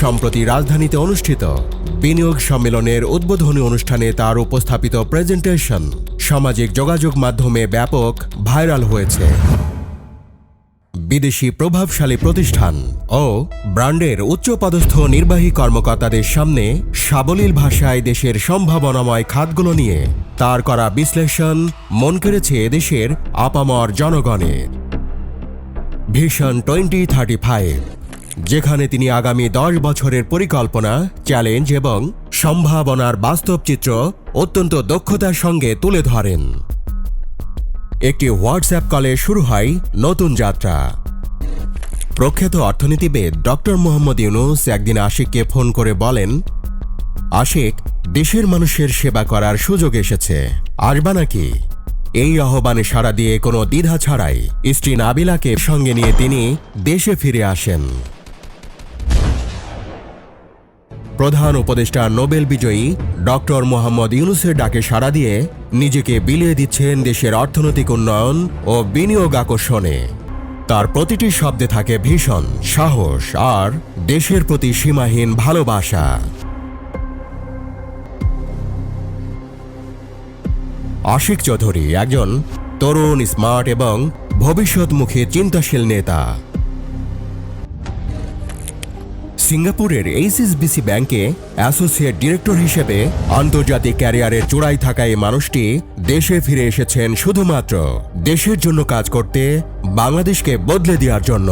সম্প্রতি রাজধানীতে অনুষ্ঠিত বিনিয়োগ সম্মেলনের উদ্বোধনী অনুষ্ঠানে তার উপস্থাপিত প্রেজেন্টেশন সামাজিক যোগাযোগ মাধ্যমে ব্যাপক ভাইরাল হয়েছে। বিদেশি প্রভাবশালী প্রতিষ্ঠান ও ব্র্যান্ডের উচ্চপদস্থ নির্বাহী কর্মকর্তাদের সামনে সাবলীল ভাষায় দেশের সম্ভাবনাময় খাতগুলো নিয়ে তার করা বিশ্লেষণ মন কেড়েছে এদেশের আপামর জনগণের। ভিশন টোয়েন্টি থার্টি ফাইভ যেখানে তিনি আগামী দশ বছরের পরিকল্পনা চ্যালেঞ্জ এবং সম্ভাবনার বাস্তব চিত্র অত্যন্ত দক্ষতার সঙ্গে তুলে ধরেন। একটি হোয়াটসঅ্যাপ কলে শুরু হয় নতুন যাত্রা। প্রখ্যাত অর্থনীতিবিদ ডক্টর মোহাম্মদ ইউনুস একদিন আশিককে ফোন করে বলেন, আশিক, দেশের মানুষের সেবা করার সুযোগ এসেছে। আসবা নাকি? এই আহ্বানে সাড়া দিয়ে কোনো দ্বিধা ছাড়াই স্ত্রী নাবিলাকে সঙ্গে নিয়ে তিনি দেশে ফিরে আসেন। প্রধান উপদেষ্টা নোবেল বিজয়ী ডক্টর মোহাম্মদ ইউনুসের ডাকে সাড়া দিয়ে নিজেকে বিলিয়ে দিচ্ছেন দেশের অর্থনৈতিক উন্নয়ন ও বিনিয়োগ আকর্ষণে। তার প্রতিটি শব্দে থাকে ভীষণ সাহস আর দেশের প্রতি সীমাহীন ভালোবাসা। আশিক চৌধুরী একজন তরুণ, স্মার্ট এবং ভবিষ্যৎমুখী, চিন্তাশীল নেতা। সিঙ্গাপুরের এইচএসবিসি ব্যাংকে অ্যাসোসিয়েট ডিরেক্টর হিসেবে আন্তর্জাতিক ক্যারিয়ারের চূড়ায় থাকা এই মানুষটি দেশে ফিরে এসেছেন শুধুমাত্র দেশের জন্য কাজ করতে, বাংলাদেশকে বদলে দেওয়ার জন্য।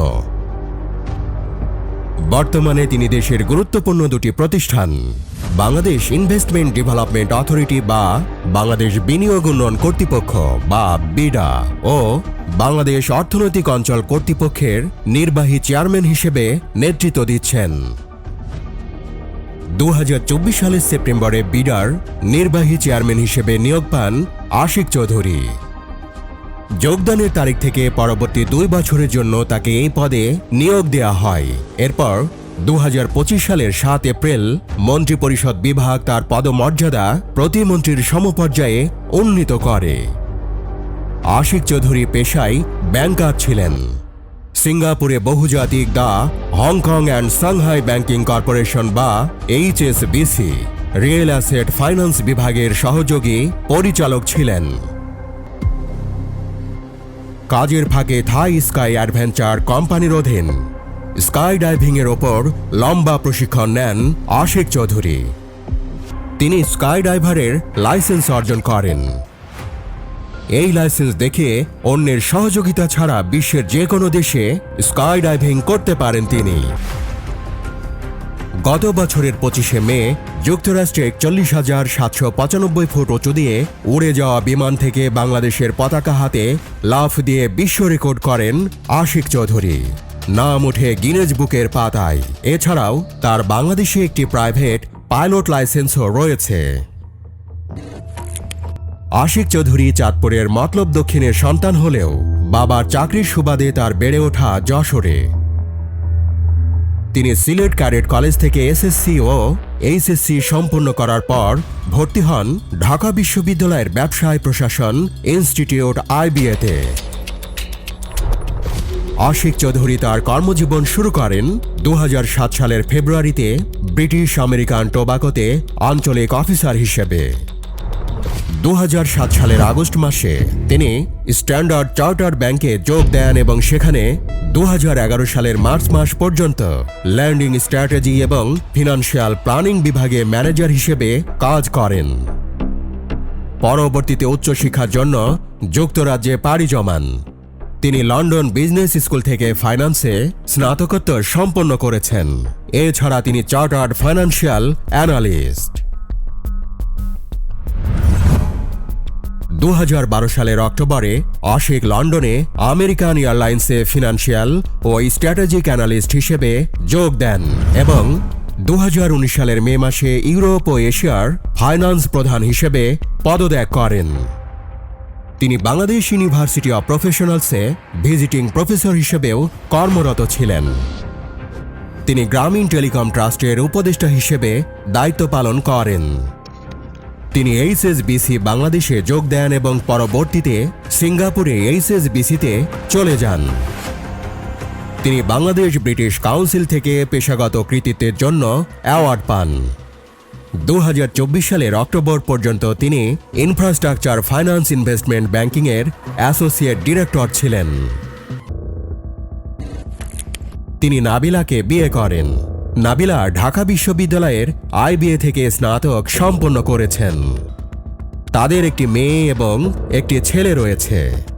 বর্তমানে তিনি দেশের গুরুত্বপূর্ণ দুটি প্রতিষ্ঠান। বাংলাদেশ ইনভেস্টমেন্ট ডেভেলপমেন্ট অথরিটি বা বাংলাদেশ বিনিয়োগ উন্নয়ন কর্তৃপক্ষ বা বিডা ও বাংলাদেশ অর্থনৈতিক অঞ্চল কর্তৃপক্ষের নির্বাহী চেয়ারম্যান হিসেবে নেতৃত্ব দিচ্ছেন। দু হাজার চব্বিশ সালের সেপ্টেম্বরে বিডার নির্বাহী চেয়ারম্যান হিসেবে নিয়োগ পান আশিক চৌধুরী। যোগদানের তারিখ থেকে পরবর্তী দুই বছরের জন্য তাকে এই পদে নিয়োগ দেয়া হয়। এরপর দু হাজার পঁচিশ সালের সাত এপ্রিল মন্ত্রিপরিষদ বিভাগ তার পদমর্যাদা প্রতিমন্ত্রীর সমপর্যায়ে উন্নীত করে। আশিক চৌধুরী পেশায় ব্যাংকার ছিলেন। সিঙ্গাপুরে বহুজাতিক the Hong Kong and Shanghai banking corporation বা এইচএসবিসি, রিয়েল অ্যাসেট ফাইন্যান্স বিভাগের সহযোগী পরিচালক ছিলেন। কাজের ফাঁকে থাই স্কাই অ্যাডভেঞ্চার কোম্পানির অধীন। স্কাই ডাইভিংয়ের ওপর লম্বা প্রশিক্ষণ নেন আশিক চৌধুরী। তিনি স্কাই ডাইভারের লাইসেন্স অর্জন করেন। এই লাইসেন্স দেখে অন্যের সহযোগিতা ছাড়া বিশ্বের যে কোনো দেশে স্কাই ডাইভিং করতে পারেন তিনি। গত বছরের পঁচিশে মে যুক্তরাষ্ট্রে একচল্লিশ হাজার সাতশো পঁচানব্বই ফুট উঁচু দিয়ে উড়ে যাওয়া বিমান থেকে বাংলাদেশের পতাকা হাতে লাফ দিয়ে বিশ্ব রেকর্ড করেন আশিক চৌধুরী। নাম উঠে গিনেজ বুকের পাতায়। এছাড়াও, তার বাংলাদেশে একটি প্রাইভেট পাইলট লাইসেন্সও রয়েছে। আশিক চৌধুরী চাঁদপুরের মতলব দক্ষিণের সন্তান হলেও, বাবার চাকরির সুবাদে তার বেড়ে ওঠা যশোরে। তিনি সিলেট ক্যাডেট কলেজ থেকে এসএসসি ও এইচএসসি সম্পন্ন করার পর, ভর্তি হন ঢাকা বিশ্ববিদ্যালয়ের ব্যবসায় প্রশাসন ইনস্টিটিউট আইবিএতে। আশিক চৌধুরী তার কর্মজীবন শুরু করেন দু হাজার সাত সালের ফেব্রুয়ারিতে ব্রিটিশ আমেরিকান টোবাকোতে আঞ্চলিক অফিসার হিসেবে। দু হাজার সাত সালের আগস্ট মাসে তিনি স্ট্যান্ডার্ড চার্টার ব্যাংকে যোগ দেন এবং সেখানে দু হাজার এগারো সালের মার্চ মাস পর্যন্ত ল্যান্ডিং স্ট্র্যাটেজি এবং ফিনান্সিয়াল প্ল্যানিং বিভাগে ম্যানেজার হিসেবে কাজ করেন। পরবর্তীতে উচ্চশিক্ষার জন্য যুক্তরাজ্যে পাড়ি জমান। তিনি লন্ডন বিজনেস স্কুল থেকে ফাইন্যান্সে স্নাতকোত্তর সম্পন্ন করেছেন। এছাড়া তিনি চার্টার্ড ফাইন্যান্সিয়াল অ্যানালিস্ট। দু হাজার বারো সালের অক্টোবরে আশিক লন্ডনে আমেরিকান এয়ারলাইন্সে ফিনান্সিয়াল ও স্ট্র্যাটেজিক অ্যানালিস্ট হিসেবে যোগ দেন এবং দু হাজার উনিশ সালের মে মাসে ইউরোপ ও এশিয়ার ফাইন্যান্স প্রধান হিসেবে পদত্যাগ করেন। তিনি বাংলাদেশ ইউনিভার্সিটি অব প্রফেশনালসে ভিজিটিং প্রফেসর হিসেবেও কর্মরত ছিলেন। তিনি গ্রামীণ টেলিকম ট্রাস্টের উপদেষ্টা হিসেবে দায়িত্ব পালন করেন। তিনি এইচএসবিসি বাংলাদেশে যোগ দেন এবং পরবর্তীতে সিঙ্গাপুরে এইচএসবিসিতে চলে যান। তিনি বাংলাদেশ ব্রিটিশ কাউন্সিল থেকে পেশাগত কৃতিত্বের জন্য অ্যাওয়ার্ড পান। দু হাজার চব্বিশ সালের অক্টোবর পর্যন্ত তিনি ইনফ্রাস্ট্রাকচার ফাইন্যান্স ইনভেস্টমেন্ট ব্যাংকিংয়ের অ্যাসোসিয়েট ডিরেক্টর ছিলেন। তিনি নাবিলাকে বিয়ে করেন। নাবিলা ঢাকা বিশ্ববিদ্যালয়ের আইবিএ থেকে স্নাতক সম্পন্ন করেছেন। তাদের একটি মেয়ে এবং একটি ছেলে রয়েছে।